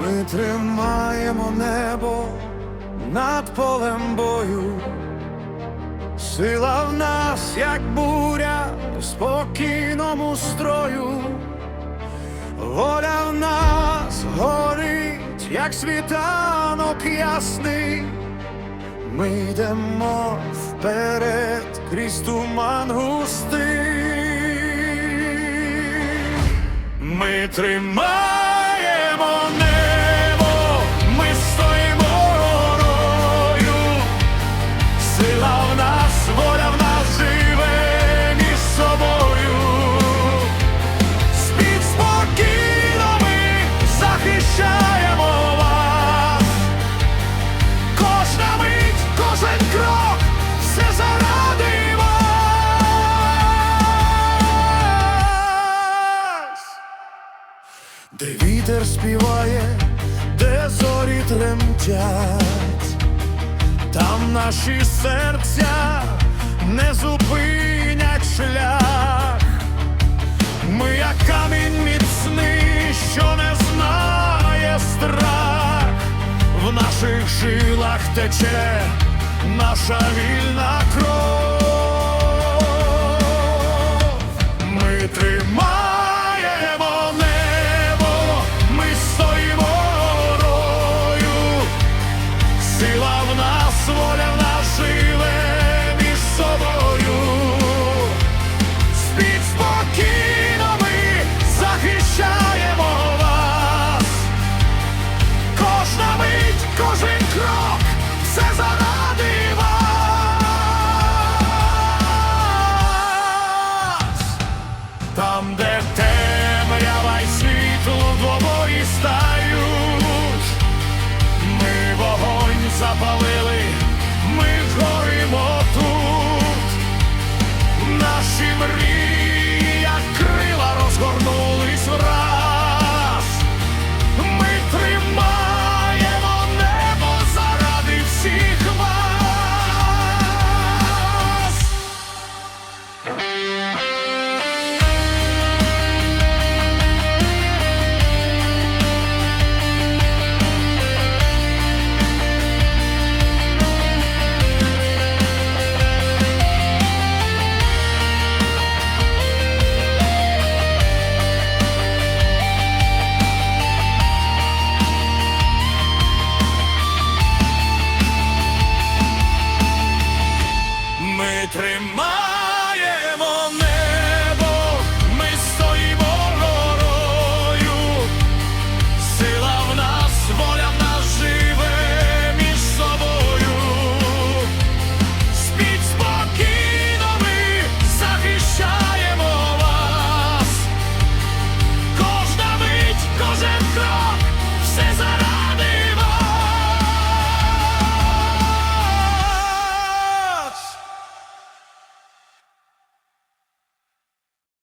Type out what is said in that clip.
Ми тримаємо небо над полем бою. Сила в нас, як буря в спокійному строю. Воля в нас горить, як світанок ясний. Ми йдемо вперед крізь туман густий. Ми тримаємо вітер співає, де зорі тремтять, там наші серця не зупинять шлях. Ми як камінь міцний, що не знає страх, в наших жилах тече наша вільна воля Переможемо не.